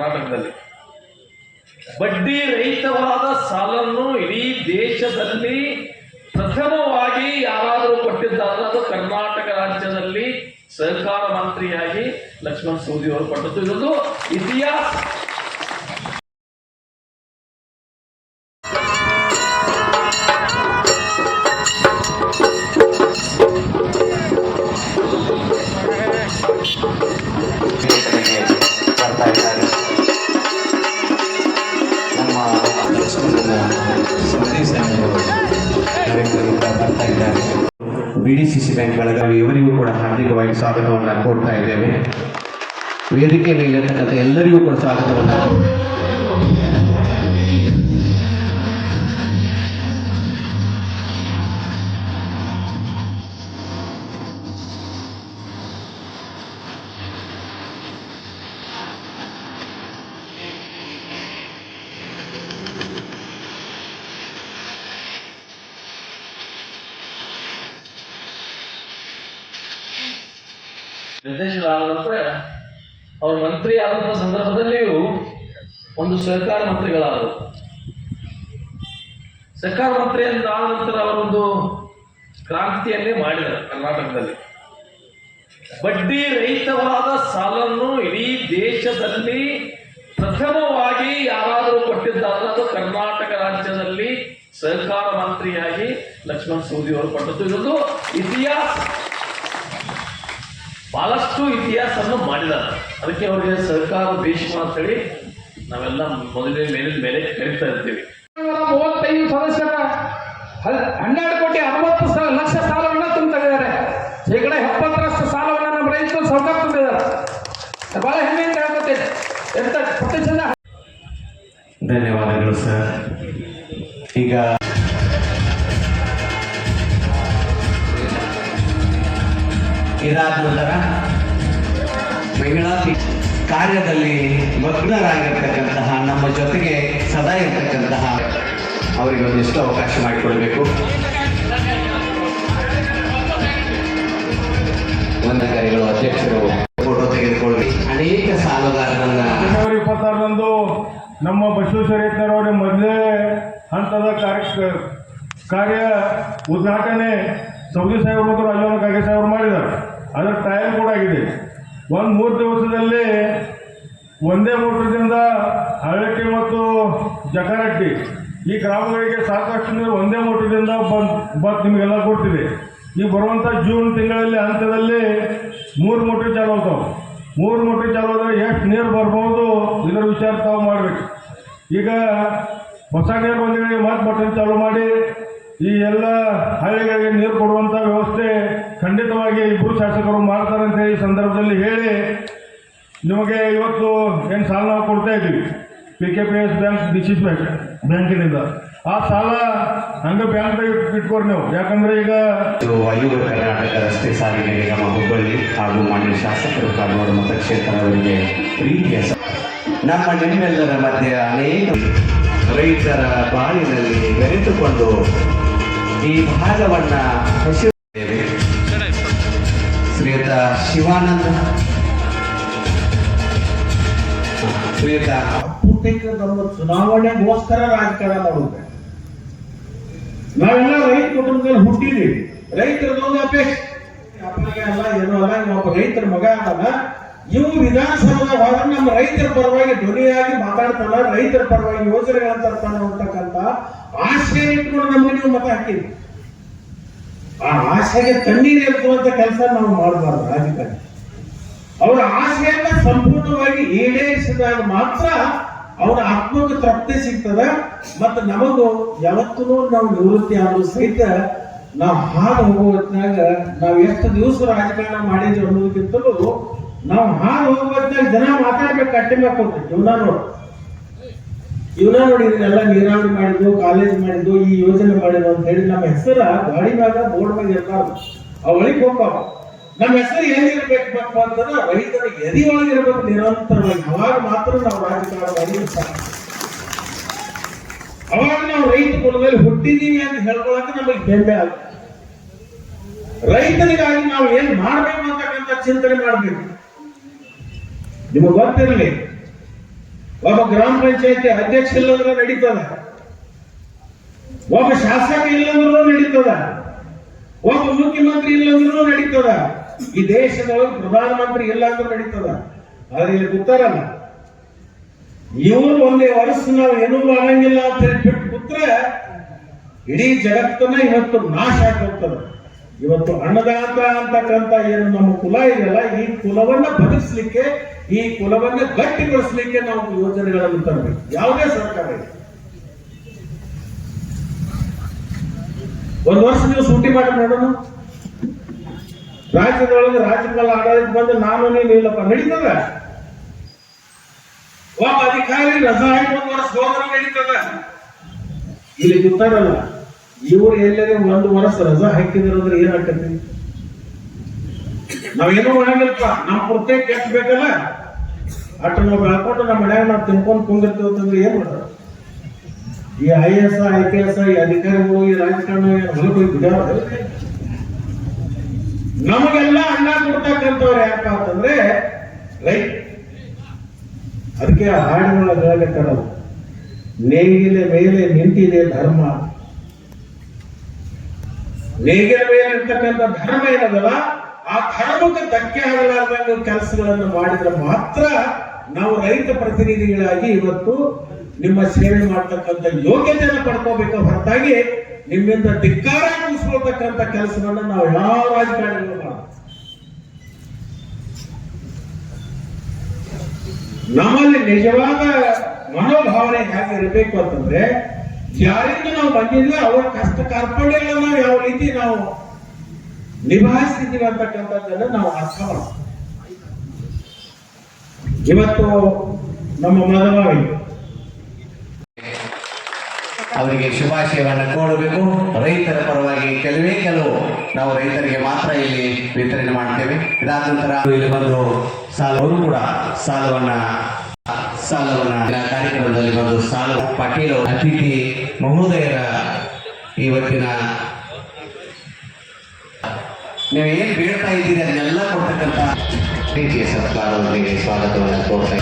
ಕರ್ನಾಟಕದಲ್ಲಿ. ಬಡ್ಡಿ ರಹಿತವಾದ ಸಾಲನ್ನು ಇಡೀ ದೇಶದಲ್ಲಿ ಪ್ರಥಮವಾಗಿ ಯಾರಾದರೂ ಕೊಟ್ಟಿದ್ದಾರೆ ಅದು ಕರ್ನಾಟಕ ರಾಜ್ಯದಲ್ಲಿ ಸಹಕಾರ ಮಂತ್ರಿಯಾಗಿ ಲಕ್ಷ್ಮಣ್ ಸೂದಿ ಅವರು ಕೊಟ್ಟದ್ದು. ಇದೊಂದು ಇತಿಹಾಸ. B D C C bank Belagavi, ಇವರಿಗೂ ಕೂಡ ಹಾರ್ದಿಕವಾಗಿ ಸ್ವಾಗತವನ್ನು ಕೋರ್ತಾ ಇದ್ದೇವೆ. ವೇದಿಕೆ ಮೇಲಿರತಕ್ಕಂಥ ಎಲ್ಲರಿಗೂ ಕೂಡ ಸ್ವಾಗತವನ್ನು ನಿರ್ದೇಶಕರಾದ ನಂತರ ಅವರು ಮಂತ್ರಿ ಆದಂಥ ಸಂದರ್ಭದಲ್ಲಿಯೂ ಒಂದು ಸಹಕಾರ ಮಂತ್ರಿಗಳಾದರು. ಸರ್ಕಾರ ಮಂತ್ರಿ ಅಂತ ಆದ ನಂತರ ಅವರೊಂದು ಕ್ರಾಂತಿಯನ್ನೇ ಮಾಡಿದರು ಕರ್ನಾಟಕದಲ್ಲಿ. ಬಡ್ಡಿ ರಹಿತವಾದ ಸಾಲನ್ನು ಇಡೀ ದೇಶದಲ್ಲಿ ಪ್ರಥಮವಾಗಿ ಯಾರಾದರೂ ಕೊಟ್ಟಿದ್ದಾರೆ ಅದು ಕರ್ನಾಟಕ ರಾಜ್ಯದಲ್ಲಿ ಸಹಕಾರ ಮಂತ್ರಿಯಾಗಿ ಲಕ್ಷ್ಮಣ್ ಸೂದಿ ಅವರು ಕೊಟ್ಟದ್ದು. ಇದೊಂದು ಇತಿಹಾಸ. ಬಹಳಷ್ಟು ಇತಿಹಾಸವನ್ನು ಮಾಡಿದ್ದಾರೆ. ಅದಕ್ಕೆ ಅವರಿಗೆ ಸರ್ಕಾರ ಭೀಷ್ಮ ಅಂತೇಳಿ ನಾವೆಲ್ಲ ಮೊದಲೇ ಮೇಲಿನ ಮೇಲೆ ಕರಿತಾ ಇರ್ತೀವಿ. ಮೂವತ್ತೈದು ಸದಸ್ಯರ ಹನ್ನೆರಡು ಕೋಟಿ ಅರವತ್ತು ಲಕ್ಷ ಸಾಲವನ್ನು ತುಂಬಿದ್ದಾರೆ. ಶೇಕಡ ಎಪ್ಪತ್ತರಷ್ಟು ಸಾಲವನ್ನು ನಮ್ಮ ರೈತರು ಸರ್ಕಾರ ತುಂಬಿದ್ದಾರೆ. ಬಹಳ ಹೆಮ್ಮೆಯಿಂದ ಹೇಳ್ಕೊತೀನಿ ಎಂತ ಪ್ರತಿಶತ ಧನ್ಯವಾದಗಳು ಸರ್. ಈಗ ಇದಾದ ಮಹಿಳಾ ಕಾರ್ಯದಲ್ಲಿ ಮಗ್ನರಾಗಿರ್ತಕ್ಕಂತಹ ನಮ್ಮ ಜೊತೆಗೆ ಸದಾ ಇರತಕ್ಕಂತಹ ಅವರಿಗೆ ಒಂದಿಷ್ಟು ಅವಕಾಶ ಮಾಡಿಕೊಡ್ಬೇಕು. ವಂದಕರಿಗಳು ಅಧ್ಯಕ್ಷರು ಫೋಟೋ ತೆಗೆದುಕೊಳ್ಳಿ. ಅನೇಕ ಸಾಲುಗಾರರನ್ನ ಇಪ್ಪತ್ತಾರರಂದು ನಮ್ಮ ಬಸವೇಶ್ವರೇಶ್ವರವರ ಮೊದಲೇ ಹಂತದ ಕಾರ್ಯ ಕಾರ್ಯ ಉದ್ಘಾಟನೆ ಸೌದಿ ಸಾಹೇಬರು ಮತ್ತು ರಾಜವನ ಕಾಗೆ ಸಾಹೇಬರು ಮಾಡಿದ್ದಾರೆ. ಅದರ ಟೈಮ್ ಕೂಡ ಆಗಿದೆ. ಒಂದು ಮೂರು ದಿವಸದಲ್ಲಿ ಒಂದೇ ಮೋಟರ್ದಿಂದ ಹಳಕ್ಕಿ ಮತ್ತು ಜಕರಟ್ಟಿ ಈ ಗ್ರಾಮಗಳಿಗೆ ಸಾಕಷ್ಟು ನೀರು ಒಂದೇ ಮೋಟರ್ದಿಂದ ಬಂದ್ ನಿಮಗೆಲ್ಲ ಕೊಡ್ತಿದೆ ಈ ಬರುವಂಥ ಜೂನ್ ತಿಂಗಳಲ್ಲಿ ಹಂತದಲ್ಲಿ ಮೂರು ಮೋಟ್ರ್ ಚಾಲು ಆಗ್ತಾವೆ ಮೂರು ಮೋಟ್ರ್ ಚಾಲು ಆದರೆ ಎಷ್ಟು ನೀರು ಬರ್ಬೋದು ಇದರ ವಿಚಾರ ತಾವು ಮಾಡಬೇಕು. ಈಗ ಹೊಸ ನೀರು ಬಂದಿದೆ ಮತ್ತೆ ಬಟನ್ ಚಾಲು ಮಾಡಿ ಈ ಎಲ್ಲ ಹಳ್ಳಿಗಳಿಗೆ ನೀರು ಖಂಡಿತವಾಗಿ ಇಬ್ಬರು ಶಾಸಕರು ಮಾಡ್ತಾರೆ ಅಂತ ಈ ಸಂದರ್ಭದಲ್ಲಿ ಹೇಳಿ ನಿಮಗೆ ಇವತ್ತು ಏನು ಸಾಲ ನಾವು ಕೊಡ್ತಾ ಇದ್ದೀವಿ. P K P S bank DCC bank ಬ್ಯಾಂಕಿನಿಂದ. ಆ ಸಾಲ ಹಂಗೆ ಬ್ಯಾಂಕ್ದಾಗ ಇಟ್ಕೊರಿ ನೀವು. ಯಾಕಂದ್ರೆ ಈಗ ವಾಯುವ್ಯ ಕರ್ನಾಟಕ ರಸ್ತೆ ಸಾರಿಗೆ ನಿಗಮ ಹುಬ್ಬಳ್ಳಿ ಹಾಗೂ ಮಾನ್ಯ ಶಾಸಕರು ಕಾನೂರು ಮತಕ್ಷೇತ್ರ ಅವರಿಗೆ ಪ್ರೀತಿಯ ನಮ್ಮ ನಿಮ್ಮೆಲ್ಲರ ಮಧ್ಯೆ ಅನೇಕ ರೈತರ ಬಾಳಿನಲ್ಲಿ ಬೆರೆತುಕೊಂಡು ಈ ಭಾಗವನ್ನು ಹಸಿರುತ್ತೇವೆ ಶಿವಾನಂದ. ನಮ್ಮ ಚುನಾವಣೆಗೋಸ್ಕರ ರಾಜಕಾರಣ ಮಾಡುತ್ತೆ. ನಾವೆಲ್ಲ ರೈತ ಕುಟುಂಬದಲ್ಲಿ ಹುಟ್ಟಿದೀವಿ. ರೈತರದೊಂದು ಅಪೇಕ್ಷೆ. ಅಪ್ಪನಿಗೆ ಅಲ್ಲ, ಏನೂ ಅಲ್ಲ ಒಬ್ಬ ರೈತರ ಮಗ ಅಂತಲ್ಲ ಇವು ವಿಧಾನಸೌಧ ನಮ್ಮ ರೈತರ ಪರವಾಗಿ ಧ್ವನಿಯಾಗಿ ಮಾತಾಡ್ತಾನ ರೈತರ ಪರವಾಗಿ ಯೋಜನೆಗಳನ್ನ ತರ್ತಾನ ಅಂತಕ್ಕಂಥ ಆಶ್ರಯ ಇಟ್ಕೊಂಡು ನಮಗೆ ನೀವು ಮತ ಹಾಕಿದ್ರಿ ಆ ಆಸೆಗೆ ತಣ್ಣೀರು ಎತ್ತುವಂತ ಕೆಲಸ ನಾವು ಮಾಡಬಾರ್ದು ರಾಜಕಾರಣ. ಅವರ ಆಸೆಯನ್ನ ಸಂಪೂರ್ಣವಾಗಿ ಈಡೇರಿಸಿದಾಗ ಮಾತ್ರ ಅವರ ಆತ್ಮಕ್ಕೆ ತೃಪ್ತಿ ಸಿಗ್ತದ ಮತ್ತು ನಮಗೂ ಯಾವತ್ತೂ ನಾವು ನಿವೃತ್ತಿ ಆದರೂ ಸಹಿತ ನಾವು ಹಾದು ಹೋಗುವತ್ನಾಗ ನಾವು ಎಷ್ಟು ದಿವಸ ರಾಜಕಾರಣ ಮಾಡಿದ್ರು ಅನ್ನೋದಕ್ಕಿಂತಲೂ ನಾವು ಹಾದು ಹೋಗೋ ಜನ ಮಾತಾಡ್ಬೇಕು ಕಟ್ಟಿ ಮಾಡ್ಕೊಳ್ತೀವಿ ಜೀವನ ನೋಡಿ. ಇವನ ನೋಡಿ ಇದನ್ನೆಲ್ಲ ನೀರಾವರಿ ಮಾಡಿದ್ದು ಕಾಲೇಜ್ ಮಾಡಿದ್ದು, ಈ ಯೋಜನೆ ಮಾಡಿದ್ದು ಅಂತ ಹೇಳಿ ನಮ್ಮ ಹೆಸರ ಗಾಡಿ ಮ್ಯಾಗ ಬೋರ್ಡ್ ಮ್ಯಾಗ ಇರ್ಬಾರ್ದು ಅವಳಿಗೆ ಹೋಗ್ಬಾರ ನಮ್ಮ ಹೆಸರು ಎಲ್ಲಿರ್ಬೇಕಪ್ಪ ಅಂತಂದ್ರೆ ರೈತರ ಎದಿ ಒಳಗಿರ್ಬೇಕು ನಿರಂತರವಾಗಿ. ಅವಾಗ ಮಾತ್ರ ನಾವು ರಾಜಕಾರಣವಾಗಿ ಅವಾಗ ನಾವು ರೈತ ಕುಲದಲ್ಲಿ ಹುಟ್ಟಿದೀವಿ ಅಂತ ಹೇಳ್ಕೊಳಕ್ಕೆ ನಮಗೆ ಬೆಂಬೆ ಆಗ ರೈತರಿಗಾಗಿ ನಾವು ಏನ್ ಮಾಡ್ಬೇಕು ಅಂತಕ್ಕಂಥ ಚಿಂತನೆ ಮಾಡ್ಬೇಕು. ನಿಮಗೆ ಗೊತ್ತಿರಲಿ ಒಬ್ಬ ಗ್ರಾಮ ಪಂಚಾಯತಿ ಅಧ್ಯಕ್ಷ ಇಲ್ಲಂದ್ರೆ ನಡೀತದ. ಒಬ್ಬ ಶಾಸಕ ಇಲ್ಲಂದ್ರೂ ನಡೀತದ. ಒಬ್ಬ ಮುಖ್ಯಮಂತ್ರಿ ಇಲ್ಲಂದ್ರೂ ನಡೀತದ. ಈ ದೇಶದೊಳಗೆ ಪ್ರಧಾನಮಂತ್ರಿ ಇಲ್ಲ ಅಂದ್ರೂ ನಡೀತದ. ಆದ್ರೆ ಇಲ್ಲಿ ಕೂತಾರಲ್ಲ. ಇವರು ಒಂದೇ ವರ್ಷ ನಾವು ಏನೂ ಮಾಡಂಗಿಲ್ಲ ಅಂತ ಹೇಳಿ ಬಿಟ್ಟು ಕೂತ್ರೆ ಇಡೀ ಜಗತ್ತನ್ನ ಇವತ್ತು ನಾಶ ಆಗೋಗ್ತದೆ ಇವತ್ತು ಅನ್ನದಾತ ಅಂತಕ್ಕಂಥ ಏನು ನಮ್ಮ ಕುಲ ಇದೆಯಲ್ಲ, ಈ ಕುಲವನ್ನ ಬದುಕಿಸ್ಲಿಕ್ಕೆ ಈ ಕುಲವನ್ನ ಗಟ್ಟಿಗೊಳಿಸ್ಲಿಕ್ಕೆ ನಾವು ಯೋಜನೆಗಳನ್ನು ತರಬೇಕು. ಯಾವುದೇ ಸರ್ಕಾರ ಇದೆ ಒಂದು ವರ್ಷ ನೀವು ಸೂಟಿ ಮಾಡಿ ನೋಡೋಣ. ರಾಜ್ಯದೊಳಗೆ ರಾಜ್ಯಪಾಲ ಆಡಳಿತ ಬಂದು ನಾನು ನೀನು ಇಲ್ಲಪ್ಪ ನಡೀತದ? ಒಬ್ಬ ಅಧಿಕಾರಿ ರಜಾ ಹಾಕಿ ಒಂದು ವರ್ಷ ಹೋದ್ರೆ ನಡೀತದ? ಇಲ್ಲಿ ಗೊತ್ತಾರಲ್ಲ ಇವ್ರು ಎಲ್ಲೇ ಒಂದು ವರ್ಷ ರಜಾ ಹಾಕಿದ್ರಂದ್ರೆ ಏನಾಗತ್ತೆ ನಾವೇನೋ ಮಾಡಂಗಿಲ್ಲಪ್ಪ ನಾವು ಪೂರ್ತಿ ಕೆಟ್ಟ ಬೇಕಲ್ಲ? ಅಟ್ಟು ನಾವು ಬೆಳ್ಕೊಂಡು ನಮ್ಮ ಮನ್ಯಾಗ ನಾವು ತಿನ್ಕೊಂಡು ಕುಂದಿರ್ತೇವೆ ಅಂತಂದ್ರೆ ಏನ್ ಮಾಡೋದು? ಈ I S I P S ಈ ಅಧಿಕಾರಿಗಳು, ಈ ರಾಜಕಾರಣ ಹೊಲಕ್ಕೆ ನಮಗೆಲ್ಲ ಅನ್ನ ಕೊಡ್ತಕ್ಕಂಥವ್ರು ಯಾಕ ಅಂತಂದ್ರೆ, ರೈಟ್? ಅದಕ್ಕೆ ಆ ಹಾಡಿನೊಳಗೆ ನೇಗಿಲೆ ಮೇಲೆ ನಿಂತಿದೆ ಧರ್ಮ ನೇಗಿಲ ಧರ್ಮ ಏನದಲ್ಲ, ಆ ಧರ್ಮಕ್ಕೆ ಧಕ್ಕೆ ಆಗಲಾರ್ದಂಗ ಕೆಲಸಗಳನ್ನು ಮಾಡಿದ್ರೆ ಮಾತ್ರ ನಾವು ರೈತ ಪ್ರತಿನಿಧಿಗಳಾಗಿ ಇವತ್ತು ನಿಮ್ಮ ಸೇವೆ ಮಾಡ್ತಕ್ಕಂಥ ಯೋಗ್ಯತೆಯನ್ನು ಪಡ್ಕೋಬೇಕು ಹೊರತಾಗಿ ನಿಮ್ಮಿಂದ ಧಿಕ್ಕಾರ ಕೂಸ್ಕೊಳ್ತಕ್ಕಂಥ ಕೆಲಸವನ್ನು ನಾವು ಯಾವ ರಾಜಕಾರಣಿಗಳು ಮಾಡ ನಮ್ಮಲ್ಲಿ ನಿಜವಾದ ಮನೋಭಾವನೆ ಹೇಗೆ ಇರಬೇಕು ಅಂತಂದ್ರೆ ಯಾರಿಂದ ನಾವು ಬಂದಿದ್ವಿ, ಅವರ ಕಷ್ಟ ಕಾರ್ಪಣ್ಯಗಳನ್ನ ನಾವು ಯಾವ ರೀತಿ ನಾವು ನಿಭಾಯಿಸಿದ್ದೀವಿ ಅಂತಕ್ಕಂಥದ್ದನ್ನ ನಾವು ಅರ್ಥ ಮಾಡ್ತೀವಿ. ಇವತ್ತು ನಮ್ಮ ಮನವಾಗಿ ಅವರಿಗೆ ಶುಭಾಶಯವನ್ನು ಕೋಡಬೇಕು ರೈತರ ಪರವಾಗಿ ಕೆಲವೇ ಕೆಲವು ನಾವು ರೈತರಿಗೆ ಮಾತ್ರ ಇಲ್ಲಿ ವಿತರಣೆ ಮಾಡ್ತೇವೆ. ಇದಾದ ನಂತರ ಇಲ್ಲಿ ಬಂದು ಸಾಲ ಅವರು ಕೂಡ ಸಾಲವನ್ನ ಸಾಲವನ್ನ ಕಾರ್ಯಕ್ರಮದಲ್ಲಿ ಬಂದು ಸಾಲ ಪಾಟೀಲ್ ಅತಿಥಿ ಮಹೋದಯರ ಇವತ್ತಿನ ನೀವು ಏನು ಬೇಡ್ತಾ ಇದ್ದೀರಿ ಅದನ್ನೆಲ್ಲ ಕೊಡ್ತಕ್ಕಂಥ ಸರ್ಕಾರದೊಂದಿಗೆ ಸತ್ಕಾರದೊಂದಿಗೆ ಸ್ವಾಗತವನ್ನು ಕೋರ್ತಾ